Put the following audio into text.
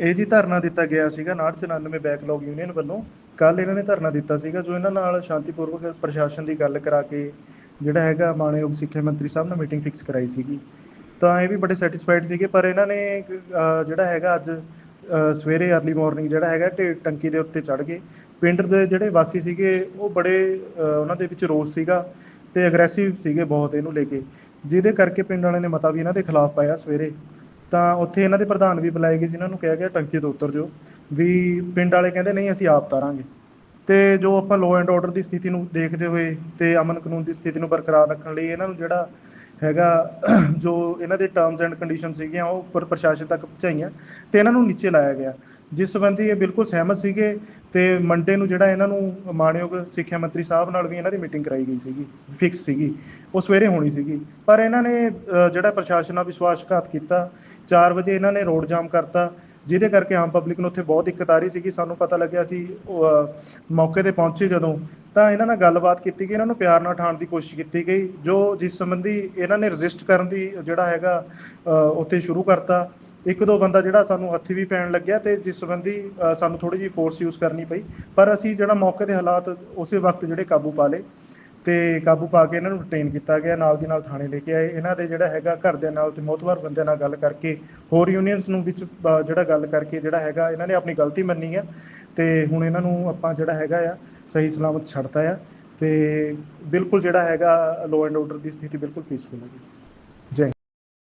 ਇਹ ਜੀ ਧਰਨਾ ਦਿੱਤਾ ਗਿਆ ਸੀਗਾ 99 ਬੈਕਲੌਗ ਯੂਨੀਅਨ ਵੱਲੋਂ। ਕੱਲ ਇਹਨਾਂ ਨੇ ਧਰਨਾ ਦਿੱਤਾ ਸੀਗਾ ਜੋ ਇਹਨਾਂ ਨਾਲ ਸ਼ਾਂਤੀਪੂਰਵਕ ਪ੍ਰਸ਼ਾਸਨ ਦੀ ਗੱਲ ਕਰਾ ਕੇ ਜਿਹੜਾ ਹੈਗਾ ਮਾਨਯੋਗ ਸਿੱਖਿਆ ਮੰਤਰੀ ਸਾਹਿਬ ਨਾਲ ਮੀਟਿੰਗ ਫਿਕਸ ਕਰਾਈ ਸੀਗੀ। ਤਾਂ ਇਹ ਵੀ ਬੜੇ ਸੈਟੀਸਫਾਈਡ ਸੀਗੇ, ਪਰ ਇਹਨਾਂ ਨੇ ਜਿਹੜਾ ਹੈਗਾ ਅੱਜ ਸਵੇਰੇ अर्ਲੀ ਮਾਰਨਿੰਗ ਜਿਹੜਾ ਹੈਗਾ ਢੇ ਟੰਕੀ ਦੇ ਉੱਤੇ ਚੜ ਗਏ। ਪਿੰਡ ਦੇ ਜਿਹੜੇ ਵਾਸੀ ਸੀਗੇ, ਉਹ ਬੜੇ ਉਹਨਾਂ ਦੇ ਵਿੱਚ ਰੋਸ ਸੀਗਾ ਤੇ ਅਗਰੈਸਿਵ ਸੀਗੇ ਬਹੁਤ ਇਹਨੂੰ ਲੈ ਕੇ। ਜਿਹਦੇ ਕਰਕੇ ਪਿੰਡ ਵਾਲਿਆਂ ਨੇ ਮਤਾ ਵੀ ਇਹਨਾਂ ਦੇ ਖਿਲਾਫ ਪਾਇਆ ਸਵੇਰੇ। ਤਾਂ ਉੱਥੇ ਇਹਨਾਂ ਦੇ ਪ੍ਰਧਾਨ ਵੀ ਬੁਲਾਏ ਗਏ, ਜਿਨ੍ਹਾਂ ਨੂੰ ਕਿਹਾ ਗਿਆ ਟੰਕੀ ਤੋਂ ਉਤਰ ਜਾਓ। ਵੀ ਪਿੰਡ ਵਾਲੇ ਕਹਿੰਦੇ, ਨਹੀਂ, ਅਸੀਂ ਆਪ ਤਾਰਾਂਗੇ ਤੇ ਜੋ ਆਪਾਂ ਲਾਅ ਐਂਡ ਆਰਡਰ ਦੀ ਸਥਿਤੀ ਨੂੰ ਦੇਖਦੇ ਹੋਏ ਤੇ ਅਮਨ ਕਾਨੂੰਨ ਦੀ ਸਥਿਤੀ ਨੂੰ ਬਰਕਰਾਰ ਰੱਖਣ ਲਈ ਇਹਨਾਂ ਨੂੰ ਜਿਹੜਾ ਹੈਗਾ ਜੋ ਇਹਨਾਂ ਦੇ ਟਰਮਸ ਐਂਡ ਕੰਡੀਸ਼ਨ ਸੀਗੀਆਂ, ਉਹ ਉੱਪਰ ਪ੍ਰਸ਼ਾਸਨ ਤੱਕ ਪਹੁੰਚਾਈਆਂ ਤੇ ਇਹਨਾਂ ਨੂੰ ਨੀਚੇ ਲਾਇਆ ਗਿਆ। ਜਿਸ ਸੰਬੰਧੀ ਇਹ ਬਿਲਕੁਲ ਸਹਿਮਤ ਸੀਗੇ ਤੇ ਮੰਡੇ ਨੂੰ ਜਿਹੜਾ ਇਹਨਾਂ ਨੂੰ ਮਾਣਯੋਗ ਸਿੱਖਿਆ ਮੰਤਰੀ ਸਾਹਿਬ ਨਾਲ ਵੀ ਇਹਨਾਂ ਦੀ ਮੀਟਿੰਗ ਕਰਾਈ ਗਈ ਸੀਗੀ ਫਿਕਸ ਸੀਗੀ ਉਹ ਸਵੇਰੇ ਹੋਣੀ ਸੀਗੀ। ਪਰ ਇਹਨਾਂ ਨੇ ਜਿਹੜਾ ਪ੍ਰਸ਼ਾਸਨ ਨਾਲ ਵਿਸ਼ਵਾਸਘਾਤ ਕੀਤਾ 4 ਵਜੇ ਇਹਨਾਂ ਨੇ ਰੋਡ ਜਾਮ ਕਰਤਾ ਜਿਹਦੇ ਕਰਕੇ ਆਮ ਪਬਲਿਕ ਨੂੰ ਉੱਥੇ ਬਹੁਤ ਦਿੱਕਤ ਆ ਰਹੀ ਸੀਗੀ। ਸਾਨੂੰ ਪਤਾ ਲੱਗਿਆ ਸੀ ਉਹ, ਮੌਕੇ ਤੇ ਪਹੁੰਚੇ ਜਦੋਂ ਤਾਂ ਇਹਨਾਂ ਨਾਲ ਗੱਲਬਾਤ ਕੀਤੀ ਗਈ ਇਹਨਾਂ ਨੂੰ ਪਿਆਰ ਨਾਲ ਉਠਾਉਣ ਦੀ ਕੋਸ਼ਿਸ਼ ਕੀਤੀ ਗਈ ਜੋ ਜਿਸ ਸੰਬੰਧੀ ਇਹਨਾਂ ਨੇ ਰਜਿਸਟ ਕਰਨ ਦੀ ਜਿਹੜਾ ਹੈਗਾ ਉੱਥੇ ਸ਼ੁਰੂ ਕਰਤਾ। ਇੱਕ ਦੋ ਬੰਦਾ ਜਿਹੜਾ ਸਾਨੂੰ ਹੱਥੀ ਵੀ ਪੈਣ ਲੱਗਿਆ ਤੇ ਜਿਸ ਸੰਬੰਧੀ ਸਾਨੂੰ ਥੋੜੀ ਜਿਹੀ ਫੋਰਸ ਯੂਜ਼ ਕਰਨੀ ਪਈ। ਪਰ ਅਸੀਂ ਜਿਹੜਾ ਮੌਕੇ ਦੇ ਹਾਲਾਤ ਉਸੇ ਵਕਤ ਜਿਹੜੇ ਕਾਬੂ ਪਾ ਲਏ ਤੇ ਕਾਬੂ ਪਾ ਕੇ ਇਹਨਾਂ ਨੂੰ ਰਿਟੇਨ ਕੀਤਾ ਗਿਆ, ਨਾਲ ਦੀ ਨਾਲ ਥਾਣੇ ਲੈ ਕੇ ਆਏ। ਇਹਨਾਂ ਦੇ ਜਿਹੜਾ ਹੈਗਾ ਘਰ ਦੇ ਨਾਲ ਤੇ ਮੋਤਵਾਰ ਬੰਦਿਆਂ ਨਾਲ ਗੱਲ ਕਰਕੇ, ਹੋਰ ਯੂਨੀਅਨਸ ਨੂੰ ਵਿੱਚ ਜਿਹੜਾ ਗੱਲ ਕਰਕੇ ਜਿਹੜਾ ਹੈਗਾ, ਇਹਨਾਂ ਨੇ ਆਪਣੀ ਗਲਤੀ ਮੰਨੀ ਆ ਤੇ ਹੁਣ ਇਹਨਾਂ ਨੂੰ ਆਪਾਂ ਜਿਹੜਾ ਹੈਗਾ ਆ, ਸਹੀ ਸਲਾਮਤ ਛੱਡਤਾ ਆ ਤੇ ਬਿਲਕੁਲ ਜਿਹੜਾ ਹੈਗਾ ਲਾਅ ਐਂਡ ਆਰਡਰ ਦੀ ਸਥਿਤੀ ਬਿਲਕੁਲ ਪੀਸਫੁਲ ਹੈ ਜੀ।